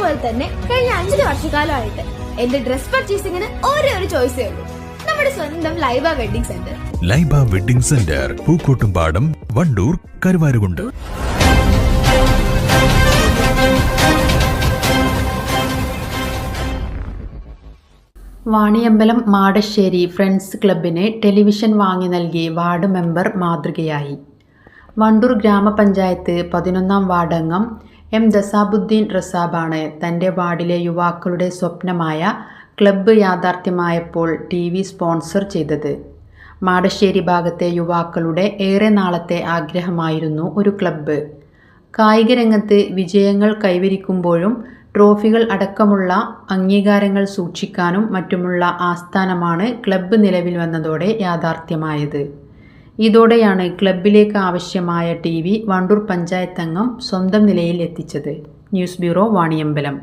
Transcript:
പോലെ തന്നെ കഴിഞ്ഞ അഞ്ചര വർഷക്കാലമായിട്ട് എന്റെ ഡ്രസ് പർച്ചേസിംഗിന് ഒരേ ഒരു ചോയ്സേ ഉള്ളൂ. നമ്മുടെ സ്വന്തം Laiba wedding centre Laiba wedding centre Pookkottumpadam Wandoor Karuvarakundu. Vaniyambalam Madassery friends ക്ലബിന് ടെലിവിഷൻ വാങ്ങി നൽകി വാർഡ് മെമ്പർ മാതൃകയായി. വണ്ടൂർ ഗ്രാമപഞ്ചായത്ത് പതിനൊന്നാം വാർഡംഗം എം ദസാബുദ്ദീൻ റസാബാണ് തന്റെ വാർഡിലെ യുവാക്കളുടെ സ്വപ്നമായ ക്ലബ്ബ് യാഥാർത്ഥ്യമായപ്പോൾ ടി വി സ്പോൺസർ ചെയ്തത്. മാടശ്ശേരി ഭാഗത്തെ യുവാക്കളുടെ ഏറെ നാളത്തെ ആഗ്രഹമായിരുന്നു ഒരു ക്ലബ്ബ്. കായിക രംഗത്ത് വിജയങ്ങൾ കൈവരിക്കുമ്പോഴും ട്രോഫികൾ അടക്കമുള്ള അംഗീകാരങ്ങൾ സൂക്ഷിക്കാനും മറ്റുമുള്ള ആസ്ഥാനമാണ് ക്ലബ്ബ് നിലവിൽ വന്നതോടെ യാഥാർത്ഥ്യമായത്. ഇതോടെയാണ് ക്ലബ്ബിലേക്ക് ആവശ്യമായ ടി വി വണ്ടൂർ പഞ്ചായത്തംഗം സ്വന്തം നിലയിൽ എത്തിച്ചത്. News bureau Vaniyambalam.